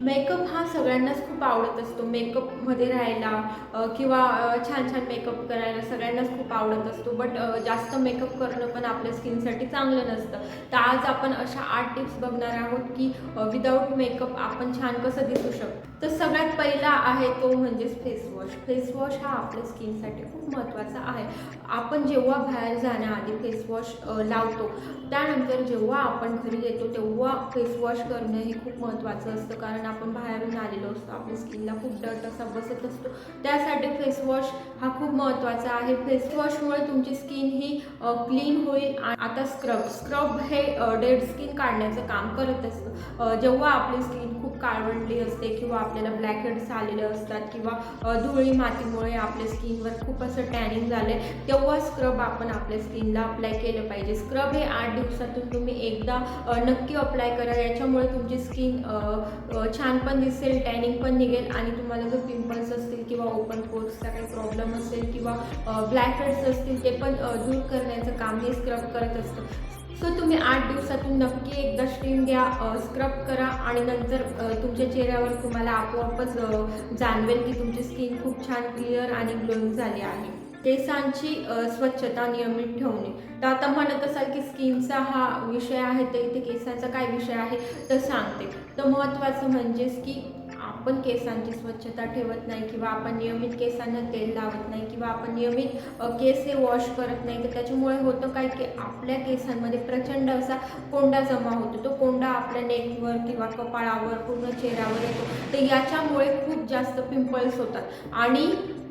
Makeup हा सगळ्यांनाच खूप आवडत असतो. मेकअपमध्ये राहायला किंवा छान छान मेकअप करायला सगळ्यांनाच खूप आवडत असतो. बट जास्त मेकअप करणं पण आपल्या स्किनसाठी चांगलं नसतं. तर आज आपण अशा आठ टिप्स बघणार आहोत की विदाऊट मेकअप आपण छान कसं दिसू शकतो. तर सगळ्यात पहिला आहे तो म्हणजेच फेस वॉश फेस वॉश हा आपल्या स्किनसाठी खूप महत्त्वाचा आहे. आपण जेव्हा बाहेर जाण्याआधी फेस वॉश लावतो. त्यानंतर जेव्हा आपण घरी येतो तेव्हा फेस वॉश करणं हे खूप महत्त्वाचं असतं. कारण आपण बाहेरून आलेलो असतो आपल्या स्किनला खूप डर्ट असा बसत असतो. त्यासाठी फेस वॉश हा खूप महत्त्वाचा आहे. फेस वॉशमुळे तुमची स्किन ही क्लीन होईल आता स्क्रब स्क्रब हे डेड स्किन काढण्याचं काम करत असतं. जेव्हा आपली स्किन काळवंडली असते किंवा आपल्याला ब्लॅक हेड्स आलेले असतात किंवा धुळी मातीमुळे आपल्या स्किनवर खूप असं टॅनिंग झालं आहे तेव्हा स्क्रब आपण आपल्या स्किनला अप्लाय केलं पाहिजे. स्क्रब हे आठ दिवसातून तुम्ही एकदा नक्की अप्लाय करा. याच्यामुळे तुमची स्किन छान पण दिसेल टॅनिंग पण निघेल आणि तुम्हाला जर पिंपल्स असतील किंवा ओपन पोर्सचा काही प्रॉब्लेम असेल किंवा ब्लॅक हेड्स असतील ते पण दूर करण्याचं काम हे स्क्रब करत असतं. सो तुम्ही आठ दिवसातून नक्की एकदा स्टीम घ्या स्क्रब करा आणि नंतर तुमच्या चेहऱ्यावर तुम्हाला आपोआपच जाणवेल की तुमची स्किन खूप छान क्लिअर आणि ग्लोईंग झाली आहे. केसांची स्वच्छता नियमित ठेवणे. तर आता म्हणत असाल की स्किनचा हा विषय आहे तर इथे केसांचा काय विषय आहे तर सांगते. तर महत्त्वाचं म्हणजेच की आपण केसांची स्वच्छता ठेवत नाही किंवा आपण नियमित केसांना तेल लावत नाही किंवा आपण नियमित केस हे वॉश करत नाही तर त्याच्यामुळे होतं काय की आपल्या केसांमध्ये प्रचंड असा कोंडा जमा होतो. तो कोंडा आपल्या नेकवर किंवा कपाळावर पूर्ण चेहऱ्यावर येतो. तर याच्यामुळे खूप जास्त पिंपल्स होतात. आणि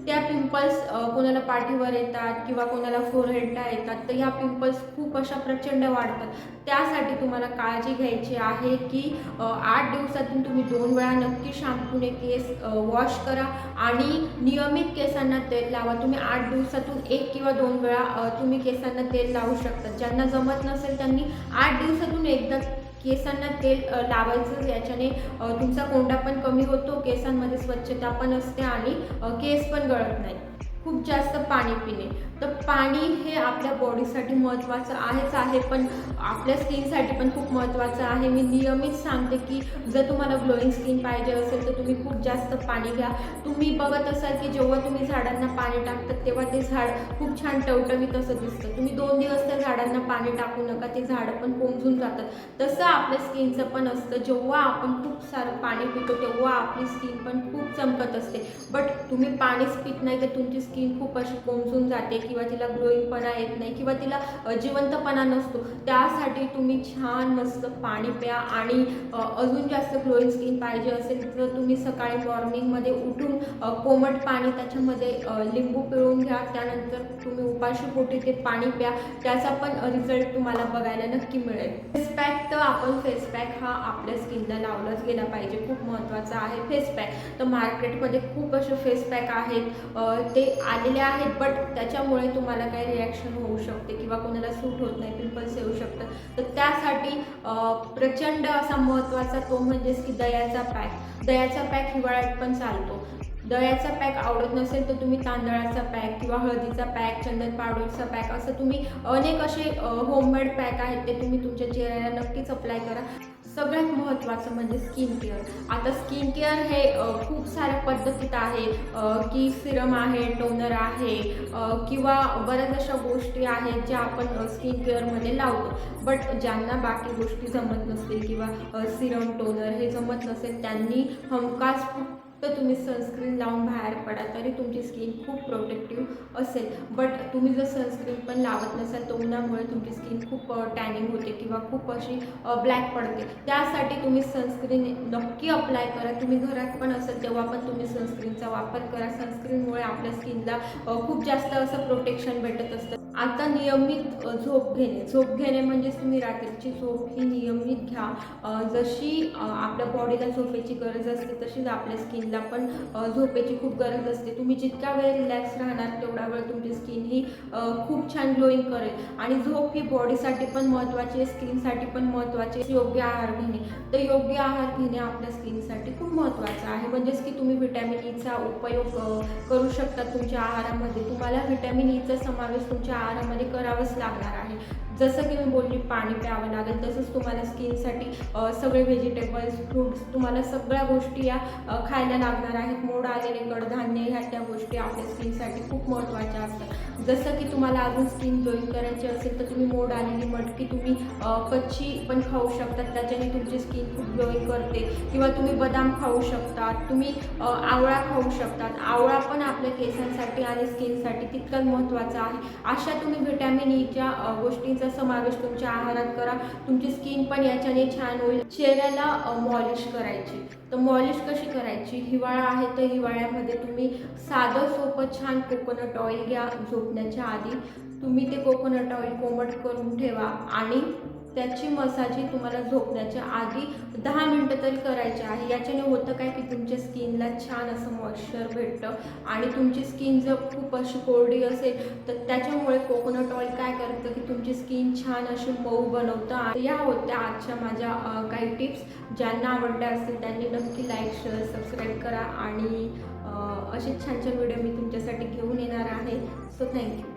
त्या पिंपल्स कोणाला पाठीवर येतात किंवा कोणाला फोरहेडला येतात तर ह्या पिंपल्स खूप अशा प्रचंड वाढतात. त्यासाठी तुम्हाला काळजी घ्यायची आहे की आठ दिवसातून तुम्ही दोन वेळा नक्की शॅम्पूने केस वॉश करा आणि नियमित केसांना तेल लावा. तुम्ही आठ दिवसातून एक किंवा दोन वेळा तुम्ही केसांना तेल लावू शकता. ज्यांना जमत नसेल त्यांनी आठ दिवसातून एकदा केसांना तेल लावायचं याच्याने तुमचा कोंडा पण कमी होतो केसांमध्ये स्वच्छता पण असते आणि केस पण गळत नाही खूप जास्त पाणी पिणे. तर पाणी हे आपल्या बॉडीसाठी महत्त्वाचं आहेच आहे पण आपल्या स्किनसाठी पण खूप महत्त्वाचं आहे. मी नियमित सांगते की जर तुम्हाला ग्लोईंग स्किन पाहिजे असेल तर तुम्ही खूप जास्त पाणी घ्या. तुम्ही बघत असाल की जेव्हा तुम्ही झाडांना पाणी टाकतात तेव्हा ते झाड खूप छान टवटवीत असं दिसतं. तुम्ही दोन दिवस त्या झाडांना पाणी टाकू नका ते झाडं पण कोंजून जातात. तसं आपल्या स्किनचं पण असतं. जेव्हा आपण खूप सारं पाणी पितो तेव्हा आपली स्किन पण खूप चमकत असते. बट तुम्ही पाणीच पित नाही तर तुमची स्किन खूप अशी कोमजून जाते किंवा तिला ग्लोईंगपणा येत नाही किंवा तिला जिवंतपणा नसतो. त्यासाठी तुम्ही छान मस्त पाणी प्या आणि अजून जास्त ग्लोईंग स्किन पाहिजे असेल तर तुम्ही सकाळी मॉर्निंगमध्ये उठून कोमट पाणी त्याच्यामध्ये लिंबू पिळून घ्या. त्यानंतर तुम्ही उपाशी पोटी ते पाणी प्या. त्याचा पण रिझल्ट तुम्हाला बघायला नक्की मिळेल. फेस पॅक तर आपण फेस पॅक हा आपल्या स्किनला लावलाच गेला पाहिजे. खूप महत्त्वाचा आहे फेस पॅक तर मार्केटमध्ये खूप असे फेस पॅक आहेत. ते आलेले आहेत बट त्याच्यामुळे तुम्हाला काही रिॲक्शन होऊ शकते किंवा कोणाला सूट होत नाही पिंपल्स येऊ शकतात. तर त्यासाठी प्रचंड असा महत्त्वाचा तो म्हणजेच की दयाचा पॅक दयाचा पॅक हिवाळ्यात पण चालतो. दह्याचा पॅक आवडत नसेल तर तुम्ही तांदळाचा पॅक किंवा हळदीचा पॅक चंदन पावडरचा पॅक असं तुम्ही अनेक असे होममेड पॅक आहेत ते तुम्ही तुमच्या चेहऱ्याला नक्कीच अप्लाय करा. सगळ्यात महत्त्वाचं म्हणजे स्किन केअर आता स्किन केअर हे खूप साऱ्या पद्धतीत आहे की सिरम आहे टोनर आहे किंवा बऱ्याच अशा गोष्टी आहेत ज्या आपण स्किन केअरमध्ये लावतो. बट ज्यांना बाकी गोष्टी जमत नसतील किंवा सिरम टोनर हे जमत नसेल त्यांनी हमखास तर तुम्ही सनस्क्रीन लावून बाहेर पडा तरी तुमची स्किन खूप प्रोटेक्टिव्ह असेल. बट तुम्ही जर सनस्क्रीन पण लावत नसाल तर उन्हामुळे तुमची स्किन खूप टॅनिंग होते किंवा खूप अशी ब्लॅक पडते. त्यासाठी तुम्ही सनस्क्रीन नक्की अप्लाय करा. तुम्ही घरात पण असेल तेव्हा पण तुम्ही सनस्क्रीनचा वापर करा. सनस्क्रीनमुळे आपल्या स्किनला खूप जास्त असं प्रोटेक्शन भेटत असतं. आता नियमित झोप घेणे. झोप घेणे म्हणजेच तुम्ही रात्रीची झोप ही नियमित घ्या. जशी आपल्या बॉडीला झोपेची गरज असते तशीच आपल्या स्किनला पण झोपेची खूप गरज असते. तुम्ही जितका वेळ रिलॅक्स राहणार तेवढा वेळ तुमची स्किन ही खूप छान ग्लोईंग करेल. आणि झोप ही बॉडीसाठी पण महत्त्वाची आहे स्किनसाठी पण महत्त्वाची आहे. योग्य आहार घेणे. तर योग्य आहार घेणे आपल्या स्किनसाठी खूप महत्त्वाचं आहे. म्हणजेच की तुम्ही व्हिटॅमिन ईचा e उपयोग करू शकता तुमच्या आहारामध्ये. तुम्हाला व्हिटॅमिन ईचा e समावेश तुमच्या आहारामध्ये करावंच लागणार आहे. जसं की मी बोलली पाणी प्यावं लागेल तसंच तुम्हाला स्किनसाठी सगळे व्हेजिटेबल्स फ्रुट्स तुम्हाला सगळ्या गोष्टी या खायला लागणार आहेत. मोड आलेले कडधान्य ह्या त्या गोष्टी आपल्या स्किनसाठी खूप महत्त्वाच्या असतात. जसं की तुम्हाला अजून स्किन ग्लोईंग करायची असेल तर तुम्ही मोड आलेली मटकी तुम्ही कच्ची पण खाऊ शकतात त्याच्याने तुमची स्किन खूप ग्लोईंग करते. किंवा तुम्ही बदाम खाऊ शकतात तुम्ही आवळा खाऊ शकतात आवळा पण आपल्या केसांसाठी आणि स्किनसाठी तितकाच महत्त्वाचा आहे. अशा तुम्ही व्हिटॅमिन ईच्या e गोष्टींचा याचा समावेश तुमच्या आहारात करा. तुमची स्किन पण याच्याने छान होईल. चेहऱ्याला मॉलिश करायची. तर मॉलिश कशी करायची? हिवाळा आहे तर हिवाळ्यामध्ये तुम्ही साधं सोपं छान कोकोनट ऑइल घ्या झोपण्याच्या आधी. तुम्ही ते कोकोनट ऑइल कोमट करून ठेवा आणि त्याची मसाजी तुम्हाला झोपण्याच्या आधी दहा मिनटं तरी करायची आहे. याच्याने होतं काय की तुमच्या स्किनला छान असं मॉइश्चर भेटतं आणि तुमची स्किन जर खूप अशी कोरडी असेल तर त्याच्यामुळे कोकोनट ऑइल काय करतं की तुमची स्किन छान अशी मऊ बनवतं. या होत्या आजच्या माझ्या काही टिप्स. ज्यांना आवडल्या असतील त्यांनी नक्की लाईक शेअर सबस्क्राईब करा. आणि असे असेच छान छान व्हिडिओ मी तुमच्यासाठी घेऊन येणार आहे. So thank you